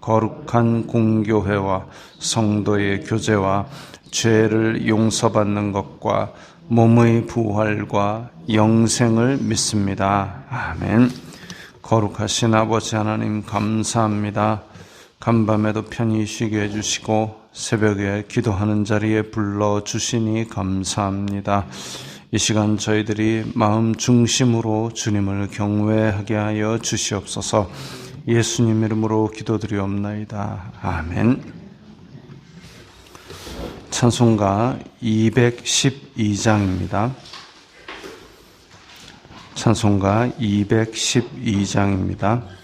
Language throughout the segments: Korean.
거룩한 공교회와 성도의 교제와 죄를 용서받는 것과 몸의 부활과 영생을 믿습니다. 아멘. 거룩하신 아버지 하나님 감사합니다. 간밤에도 편히 쉬게 해주시고 새벽에 기도하는 자리에 불러 주시니 감사합니다. 이 시간 저희들이 마음 중심으로 주님을 경외하게 하여 주시옵소서. 예수님 이름으로 기도드리옵나이다. 아멘. 찬송가 212장입니다. 찬송가 212장입니다.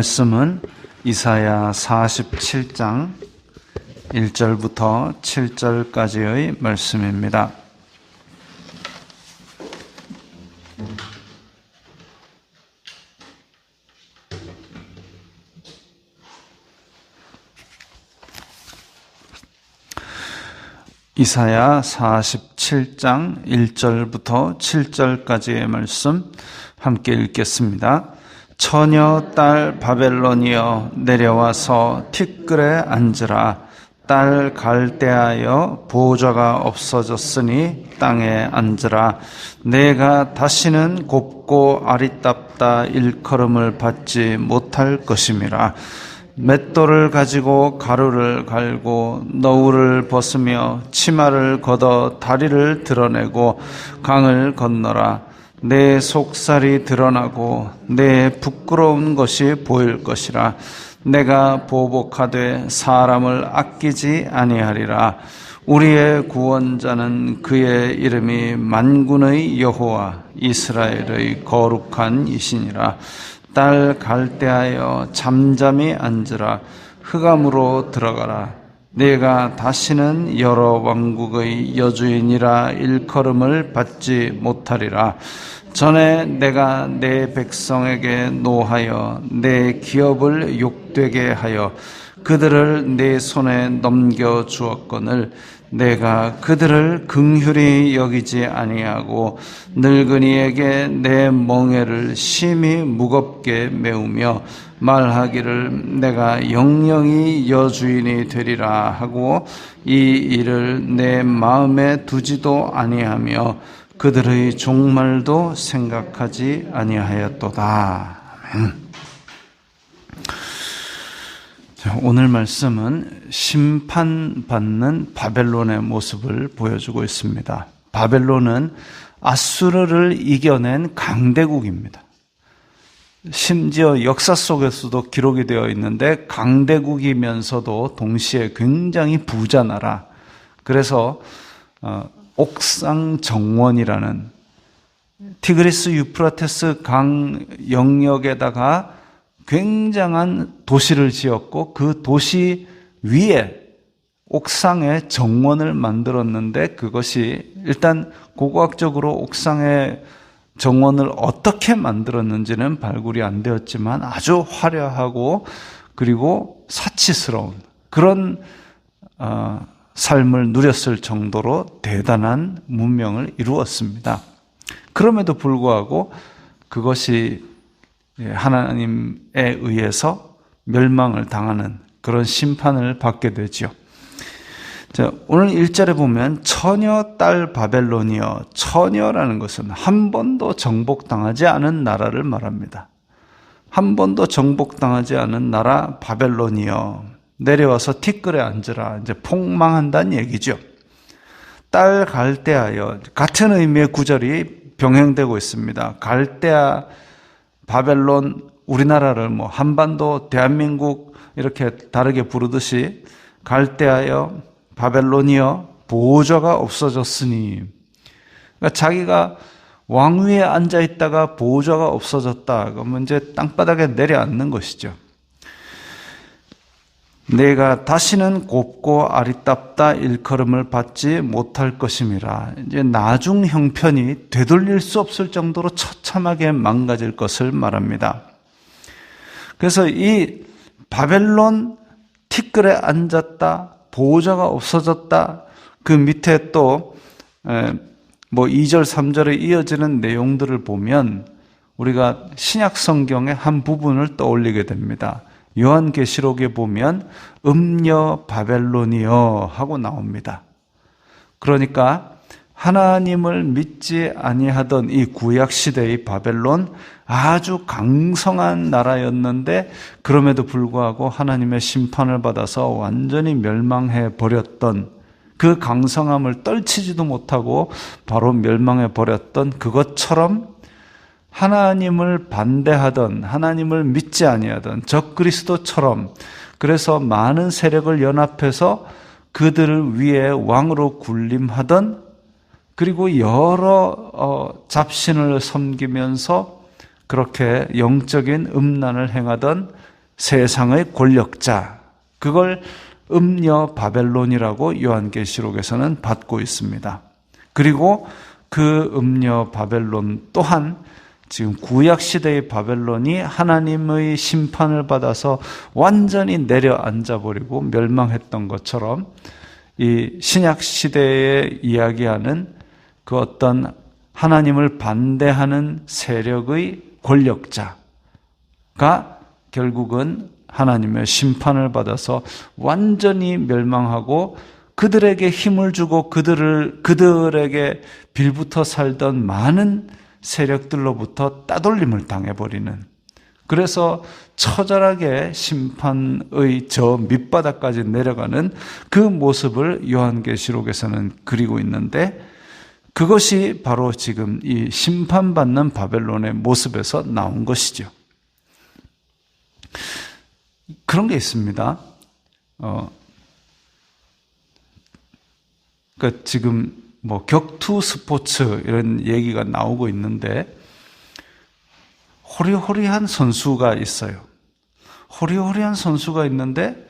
말씀은 이사야 47장 1절부터 7절까지의 말씀입니다. 이사야 47장 1절부터 7절까지의 말씀 함께 읽겠습니다. 처녀 딸 바벨론이여 내려와서 티끌에 앉으라. 딸 갈대하여 보좌가 없어졌으니 땅에 앉으라. 내가 다시는 곱고 아리답다 일컬음을 받지 못할 것임이라. 맷돌을 가지고 가루를 갈고 너울을 벗으며 치마를 걷어 다리를 드러내고 강을 건너라 내 속살이 드러나고 내 부끄러운 것이 보일 것이라. 내가 보복하되 사람을 아끼지 아니하리라. 우리의 구원자는 그의 이름이 만군의 여호와 이스라엘의 거룩한 이신이라. 딸 갈대하여 잠잠히 앉으라. 흑암으로 들어가라 내가 다시는 여러 왕국의 여주인이라 일컬음을 받지 못하리라. 전에 내가 내 백성에게 노하여 내 기업을 욕되게 하여 그들을 내 손에 넘겨 주었거늘 내가 그들을 긍휼히 여기지 아니하고 늙은이에게 내 멍에를 심히 무겁게 메우며 말하기를 내가 영영이 여주인이 되리라 하고 이 일을 내 마음에 두지도 아니하며 그들의 종말도 생각하지 아니하였도다. 오늘 말씀은 심판받는 바벨론의 모습을 보여주고 있습니다. 바벨론은 아수르를 이겨낸 강대국입니다. 심지어 역사 속에서도 기록이 되어 있는데 강대국이면서도 동시에 굉장히 부자 나라. 그래서 어, 옥상 정원이라는 티그리스 유프라테스 강 영역에다가 굉장한 도시를 지었고 그 도시 위에 옥상에 정원을 만들었는데 그것이 일단 고고학적으로 옥상에 정원을 어떻게 만들었는지는 발굴이 안 되었지만 아주 화려하고 그리고 사치스러운 그런 어, 삶을 누렸을 정도로 대단한 문명을 이루었습니다. 그럼에도 불구하고 그것이 하나님에 의해서 멸망을 당하는 그런 심판을 받게 되죠. 자, 오늘 1절에 보면 처녀 딸 바벨론이여 처녀라는 것은 한 번도 정복당하지 않은 나라를 말합니다. 한 번도 정복당하지 않은 나라 바벨론이여 내려와서 티끌에 앉으라 이제 폭망한다는 얘기죠. 딸 갈대하여 같은 의미의 구절이 병행되고 있습니다. 갈대아 바벨론 우리나라를 뭐 한반도 대한민국 이렇게 다르게 부르듯이 갈대하여 바벨론이여 보호자가 없어졌으니 그러니까 자기가 왕위에 앉아 있다가 보호자가 없어졌다. 그러면 이제 땅바닥에 내려앉는 것이죠. 내가 다시는 곱고 아리답다 일컬음을 받지 못할 것임이라. 이제 나중 형편이 되돌릴 수 없을 정도로 처참하게 망가질 것을 말합니다. 그래서 이 바벨론 티끌에 앉았다, 보호자가 없어졌다, 그 밑에 또, 뭐 2절, 3절에 이어지는 내용들을 보면 우리가 신약 성경의 한 부분을 떠올리게 됩니다. 요한계시록에 보면 음녀 바벨론이여 하고 나옵니다. 그러니까 하나님을 믿지 아니하던 이 구약 시대의 바벨론 아주 강성한 나라였는데 그럼에도 불구하고 하나님의 심판을 받아서 완전히 멸망해 버렸던 그 강성함을 떨치지도 못하고 바로 멸망해 버렸던 그것처럼 하나님을 반대하던 하나님을 믿지 아니하던 적 그리스도처럼 그래서 많은 세력을 연합해서 그들을 위해 왕으로 군림하던 그리고 여러 어, 잡신을 섬기면서 그렇게 영적인 음란을 행하던 세상의 권력자 그걸 음녀 바벨론이라고 요한계시록에서는 받고 있습니다. 그리고 그 음녀 바벨론 또한 지금 구약 시대의 바벨론이 하나님의 심판을 받아서 완전히 내려앉아 버리고 멸망했던 것처럼 이 신약 시대에 이야기하는 그 어떤 하나님을 반대하는 세력의 권력자가 결국은 하나님의 심판을 받아서 완전히 멸망하고 그들에게 힘을 주고 그들을 그들에게 빌붙어 살던 많은 세력들로부터 따돌림을 당해버리는. 그래서 처절하게 심판의 저 밑바닥까지 내려가는 그 모습을 요한계시록에서는 그리고 있는데 그것이 바로 지금 이 심판받는 바벨론의 모습에서 나온 것이죠. 그런 게 있습니다. 어, 그 지금 뭐 격투 스포츠 이런 얘기가 나오고 있는데 호리호리한 선수가 있어요. 호리호리한 선수가 있는데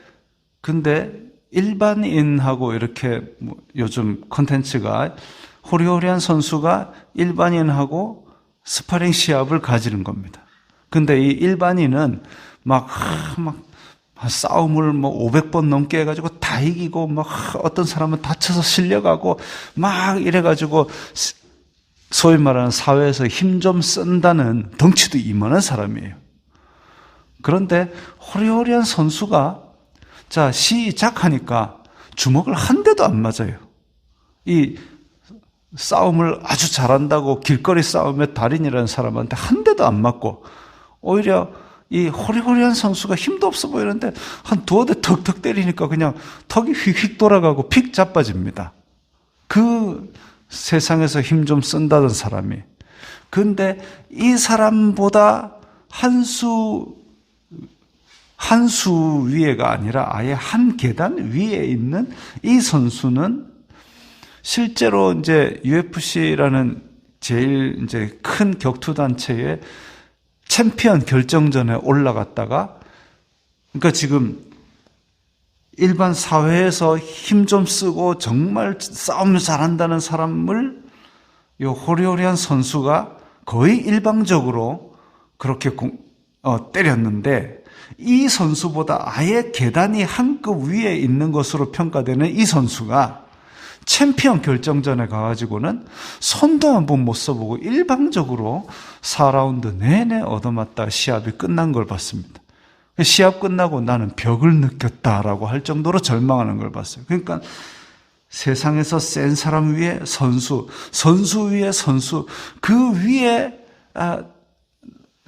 근데 일반인하고 이렇게 뭐 요즘 컨텐츠가 호리호리한 선수가 일반인하고 스파링 시합을 가지는 겁니다. 근데 이 일반인은 막, 막, 싸움을 뭐 500번 넘게 해가지고 다 이기고 막 어떤 사람은 다쳐서 실려가고 막 이래가지고 소위 말하는 사회에서 힘 좀 쓴다는 덩치도 이만한 사람이에요. 그런데 호리호리한 선수가 자, 시작하니까 주먹을 한 대도 안 맞아요. 이 싸움을 아주 잘한다고 길거리 싸움의 달인이라는 사람한테 한 대도 안 맞고 오히려 이 호리호리한 선수가 힘도 없어 보이는데 한 두어 대 턱턱 때리니까 그냥 턱이 휙휙 돌아가고 픽 자빠집니다. 그 세상에서 힘 좀 쓴다던 사람이. 근데 이 사람보다 한 수, 한 수 위에가 아니라 아예 한 계단 위에 있는 이 선수는 실제로 이제 UFC라는 제일 이제 큰 격투 단체에 챔피언 결정전에 올라갔다가 그러니까 지금 일반 사회에서 힘 좀 쓰고 정말 싸움을 잘한다는 사람을 이 호리호리한 선수가 거의 일방적으로 그렇게 공, 어, 때렸는데 이 선수보다 아예 계단이 한 급 위에 있는 것으로 평가되는 이 선수가 챔피언 결정전에 가가지고는 손도 한 번 못 써보고 일방적으로 4라운드 내내 얻어맞다 시합이 끝난 걸 봤습니다. 시합 끝나고 나는 벽을 느꼈다라고 할 정도로 절망하는 걸 봤어요. 그러니까 세상에서 센 사람 위에 선수, 선수 위에 선수, 그 위에 아,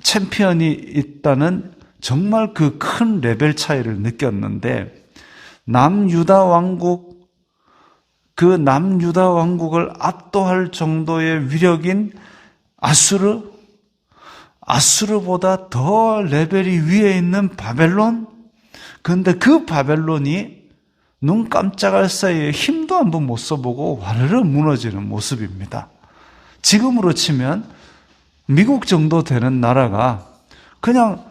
챔피언이 있다는 정말 그 큰 레벨 차이를 느꼈는데 남유다 왕국 그 남유다 왕국을 압도할 정도의 위력인 아수르, 아수르보다 더 레벨이 위에 있는 바벨론? 근데 그 바벨론이 눈 깜짝할 사이에 힘도 한번 못 써보고 와르르 무너지는 모습입니다. 지금으로 치면 미국 정도 되는 나라가 그냥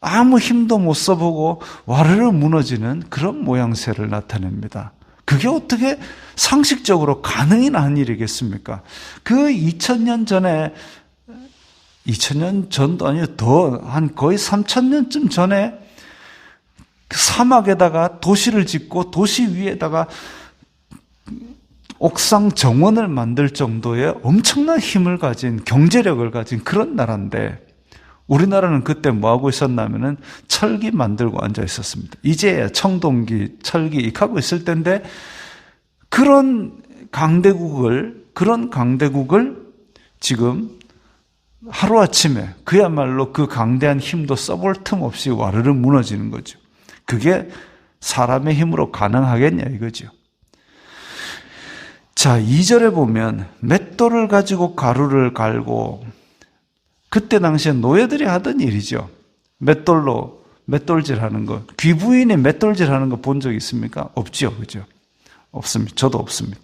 아무 힘도 못 써보고 와르르 무너지는 그런 모양새를 나타냅니다. 그게 어떻게 상식적으로 가능한 일이겠습니까? 그 2000년 전에 2000년 전도 아니고 더한 거의 3000년쯤 전에 그 사막에다가 도시를 짓고 도시 위에다가 옥상 정원을 만들 정도의 엄청난 힘을 가진 경제력을 가진 그런 나라인데 우리나라는 그때 뭐 하고 있었냐면은 철기 만들고 앉아 있었습니다. 이제 청동기, 철기 익하고 있을 텐데 그런 강대국을 그런 강대국을 지금 하루아침에 그야말로 그 강대한 힘도 써볼 틈 없이 와르르 무너지는 거죠. 그게 사람의 힘으로 가능하겠냐 이거죠. 자, 2절에 보면 맷돌을 가지고 가루를 갈고 그때 당시에 노예들이 하던 일이죠. 맷돌로 맷돌질 하는 거. 귀부인이 맷돌질 하는 거 본 적 있습니까? 없죠. 그죠? 없습니다. 저도 없습니다.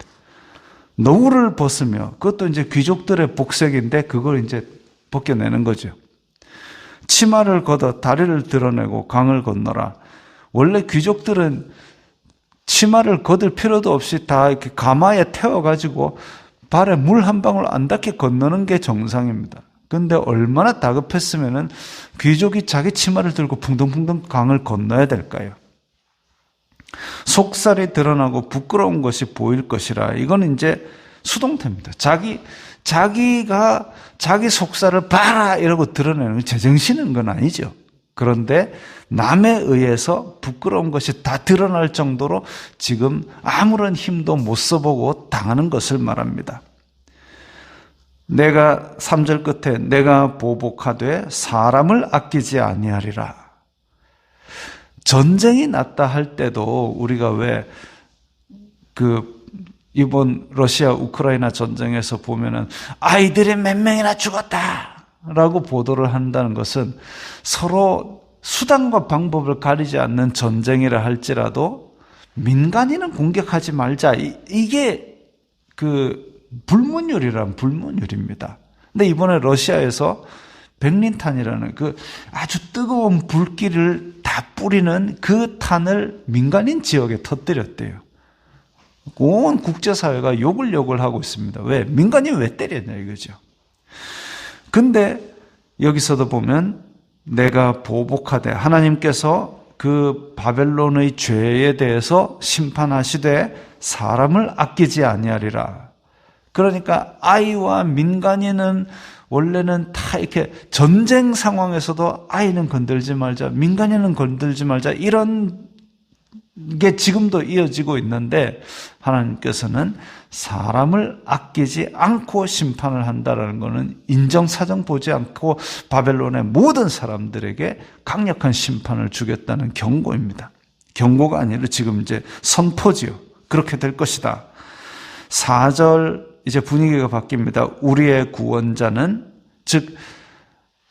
노후를 벗으며 그것도 이제 귀족들의 복색인데 그걸 이제 벗겨내는 거죠. 치마를 걷어 다리를 드러내고 강을 건너라. 원래 귀족들은 치마를 걷을 필요도 없이 다 이렇게 가마에 태워가지고 발에 물 한 방울 안 닿게 건너는 게 정상입니다. 근데 얼마나 다급했으면은 귀족이 자기 치마를 들고 풍덩풍덩 강을 건너야 될까요? 속살이 드러나고 부끄러운 것이 보일 것이라. 이건 이제 수동태입니다. 자기 자기가 자기 속살을 봐라 이러고 드러내는 건 제정신인 건 아니죠. 그런데 남에 의해서 부끄러운 것이 다 드러날 정도로 지금 아무런 힘도 못 써보고 당하는 것을 말합니다. 내가 3절 끝에 내가 보복하되 사람을 아끼지 아니하리라. 전쟁이 났다 할 때도 우리가 왜 그 이번 러시아 우크라이나 전쟁에서 보면은 아이들이 몇 명이나 죽었다라고 보도를 한다는 것은 서로 수단과 방법을 가리지 않는 전쟁이라 할지라도 민간인은 공격하지 말자. 이게 그 불문율이란 불문율입니다. 근데 이번에 러시아에서 백린탄이라는 그 아주 뜨거운 불길을 다 뿌리는 그 탄을 민간인 지역에 터뜨렸대요. 온 국제사회가 욕을 욕을 하고 있습니다. 왜? 민간인 왜 때렸냐 이거죠. 근데 여기서도 보면 내가 보복하되 하나님께서 그 바벨론의 죄에 대해서 심판하시되 사람을 아끼지 아니하리라. 그러니까 아이와 민간인은 원래는 다 이렇게 전쟁 상황에서도 아이는 건들지 말자, 민간인은 건들지 말자 이런 게 지금도 이어지고 있는데 하나님께서는 사람을 아끼지 않고 심판을 한다라는 것은 인정사정 보지 않고 바벨론의 모든 사람들에게 강력한 심판을 주겠다는 경고입니다. 경고가 아니라 지금 이제 선포지요. 그렇게 될 것이다. 4절 이제 분위기가 바뀝니다. 우리의 구원자는 즉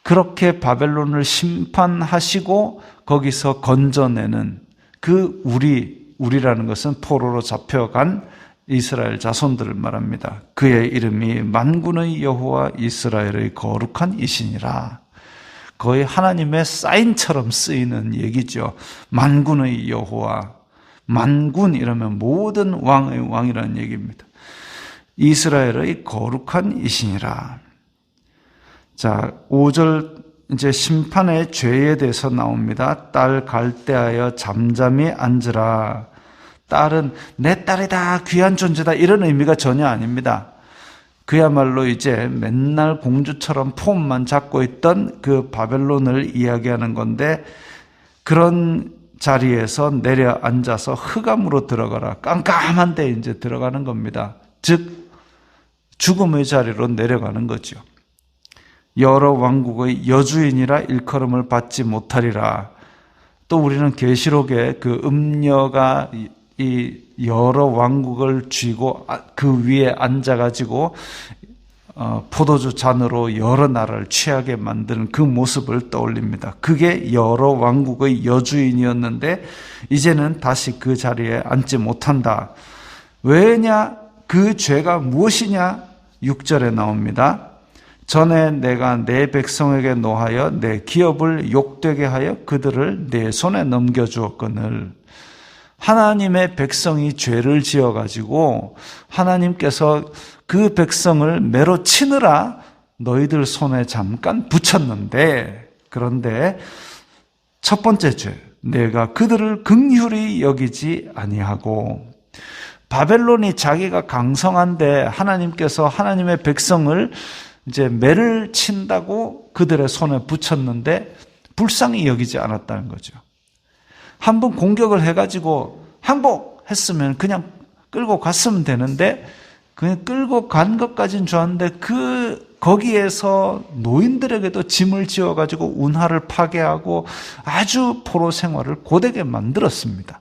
그렇게 바벨론을 심판하시고 거기서 건져내는 그 우리, 우리라는 것은 포로로 잡혀간 이스라엘 자손들을 말합니다. 그의 이름이 만군의 여호와 이스라엘의 거룩한 이신이라. 거의 하나님의 사인처럼 쓰이는 얘기죠. 만군의 여호와. 만군 이러면 모든 왕의 왕이라는 얘기입니다. 이스라엘의 거룩한 이신이라. 자, 5절 이제 심판의 죄에 대해서 나옵니다. 딸 갈대하여 잠잠히 앉으라. 딸은 내 딸이다, 귀한 존재다, 이런 의미가 전혀 아닙니다. 그야말로 이제 맨날 공주처럼 폼만 잡고 있던 그 바벨론을 이야기하는 건데 그런 자리에서 내려 앉아서 흑암으로 들어가라. 깜깜한 데 이제 들어가는 겁니다. 즉, 죽음의 자리로 내려가는 거죠. 여러 왕국의 여주인이라 일컬음을 받지 못하리라. 또 우리는 계시록에 그 음녀가 이 여러 왕국을 쥐고 아, 그 위에 앉아 가지고 어, 포도주 잔으로 여러 나라를 취하게 만드는 그 모습을 떠올립니다. 그게 여러 왕국의 여주인이었는데 이제는 다시 그 자리에 앉지 못한다. 왜냐? 그 죄가 무엇이냐? 6절에 나옵니다. 전에 내가 내 백성에게 노하여 내 기업을 욕되게 하여 그들을 내 손에 넘겨 주었거늘. 하나님의 백성이 죄를 지어 가지고 하나님께서 그 백성을 매로 치느라 너희들 손에 잠깐 붙였는데 그런데 첫 번째 죄 내가 그들을 긍휼히 여기지 아니하고 바벨론이 자기가 강성한데 하나님께서 하나님의 백성을 이제 매를 친다고 그들의 손에 붙였는데 불쌍히 여기지 않았다는 거죠. 한 번 공격을 해가지고 항복했으면 그냥 끌고 갔으면 되는데 그냥 끌고 간 것까진 좋았는데 그 거기에서 노인들에게도 짐을 지어가지고 운하를 파괴하고 아주 포로 생활을 고되게 만들었습니다.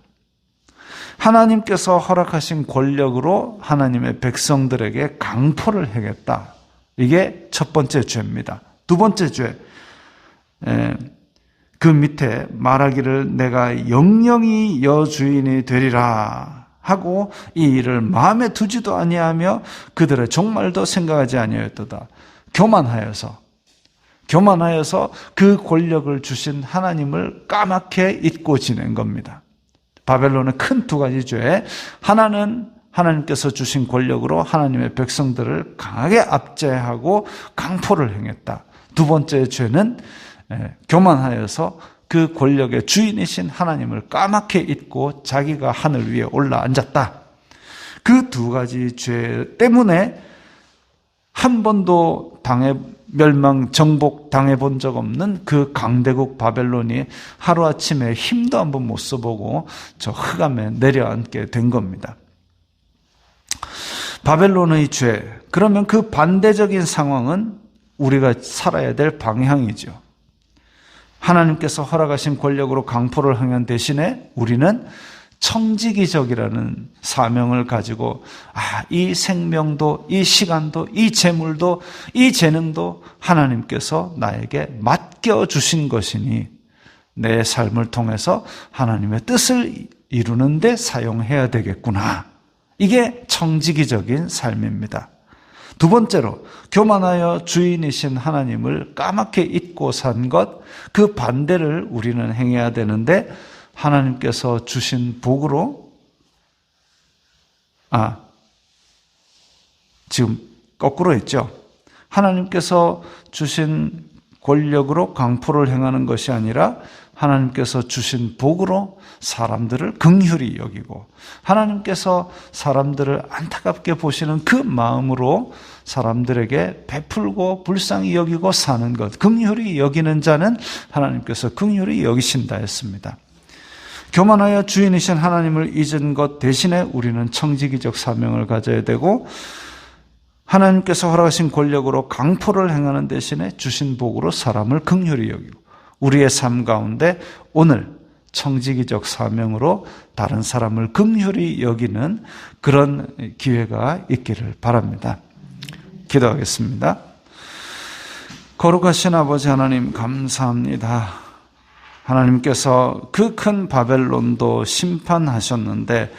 하나님께서 허락하신 권력으로 하나님의 백성들에게 강포를 해겠다. 이게 첫 번째 죄입니다. 두 번째 죄. 그 밑에 말하기를 내가 영영이 여주인이 되리라 하고 이 일을 마음에 두지도 아니하며 그들의 종말도 생각하지 아니하였도다. 교만하여서 교만하여서 그 권력을 주신 하나님을 까맣게 잊고 지낸 겁니다. 바벨론의 큰 두 가지 죄. 하나는 하나님께서 주신 권력으로 하나님의 백성들을 강하게 압제하고 강포를 행했다. 두 번째 죄는 교만하여서 그 권력의 주인이신 하나님을 까맣게 잊고 자기가 하늘 위에 올라 앉았다. 그 두 가지 죄 때문에 한 번도 당해 멸망 정복 당해 본 적 없는 그 강대국 바벨론이 하루아침에 힘도 한번 못 써보고 저 흑암에 내려앉게 된 겁니다. 바벨론의 죄. 그러면 그 반대적인 상황은 우리가 살아야 될 방향이죠. 하나님께서 허락하신 권력으로 강포를 행한 대신에 우리는 청지기적이라는 사명을 가지고 아, 이 생명도 이 시간도 이 재물도 이 재능도 하나님께서 나에게 맡겨 주신 것이니 내 삶을 통해서 하나님의 뜻을 이루는 데 사용해야 되겠구나. 이게 청지기적인 삶입니다. 두 번째로 교만하여 주인이신 하나님을 까맣게 잊고 산 것, 그 반대를 우리는 행해야 되는데 하나님께서 주신 복으로 아 지금 거꾸로 했죠. 하나님께서 주신 권력으로 강포를 행하는 것이 아니라 하나님께서 주신 복으로 사람들을 긍휼히 여기고 하나님께서 사람들을 안타깝게 보시는 그 마음으로 사람들에게 베풀고 불쌍히 여기고 사는 것 긍휼히 여기는 자는 하나님께서 긍휼히 여기신다 했습니다. 교만하여 주인이신 하나님을 잊은 것 대신에 우리는 청지기적 사명을 가져야 되고 하나님께서 허락하신 권력으로 강포를 행하는 대신에 주신 복으로 사람을 긍휼히 여기고 우리의 삶 가운데 오늘 청지기적 사명으로 다른 사람을 긍휼히 여기는 그런 기회가 있기를 바랍니다. 기도하겠습니다. 거룩하신 아버지 하나님 감사합니다. 하나님께서 그 큰 바벨론도 심판하셨는데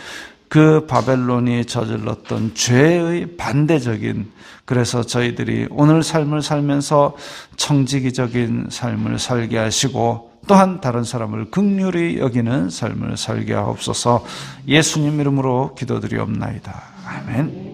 그 바벨론이 저질렀던 죄의 반대적인 그래서 저희들이 오늘 삶을 살면서 청지기적인 삶을 살게 하시고 또한 다른 사람을 극률히 여기는 삶을 살게 하옵소서 예수님 이름으로 기도드리옵나이다. 아멘.